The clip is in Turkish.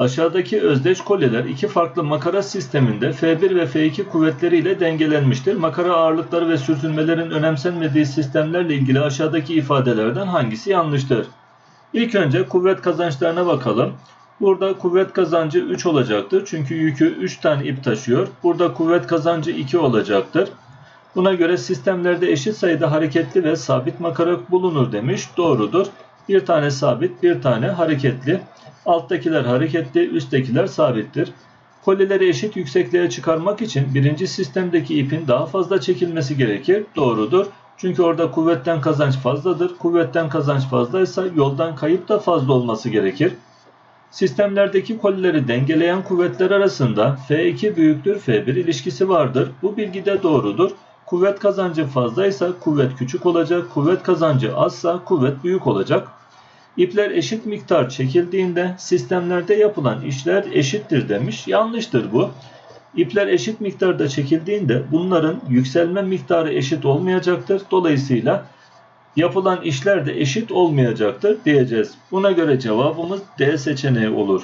Aşağıdaki özdeş kolyeler iki farklı makara sisteminde F1 ve F2 kuvvetleriyle dengelenmiştir. Makara ağırlıkları ve sürtünmelerin önemsenmediği sistemlerle ilgili aşağıdaki ifadelerden hangisi yanlıştır? İlk önce kuvvet kazançlarına bakalım. Burada kuvvet kazancı 3 olacaktır. Çünkü yükü 3 tane ip taşıyor. Burada kuvvet kazancı 2 olacaktır. Buna göre sistemlerde eşit sayıda hareketli ve sabit makara bulunur demiş. Doğrudur. Bir tane sabit, bir tane hareketli. Alttakiler hareketli, üsttekiler sabittir. Kolyeleri eşit yüksekliğe çıkarmak için birinci sistemdeki ipin daha fazla çekilmesi gerekir. Doğrudur. Çünkü orada kuvvetten kazanç fazladır. Kuvvetten kazanç fazlaysa yoldan kayıp da fazla olması gerekir. Sistemlerdeki kolileri dengeleyen kuvvetler arasında F2 büyüktür F1 ilişkisi vardır. Bu bilgi de doğrudur. Kuvvet kazancı fazlaysa kuvvet küçük olacak, kuvvet kazancı azsa kuvvet büyük olacak. İpler eşit miktar çekildiğinde sistemlerde yapılan işler eşittir demiş. Yanlıştır bu. İpler eşit miktarda çekildiğinde bunların yükselme miktarı eşit olmayacaktır. Dolayısıyla yapılan işler de eşit olmayacaktır diyeceğiz. Buna göre cevabımız D seçeneği olur.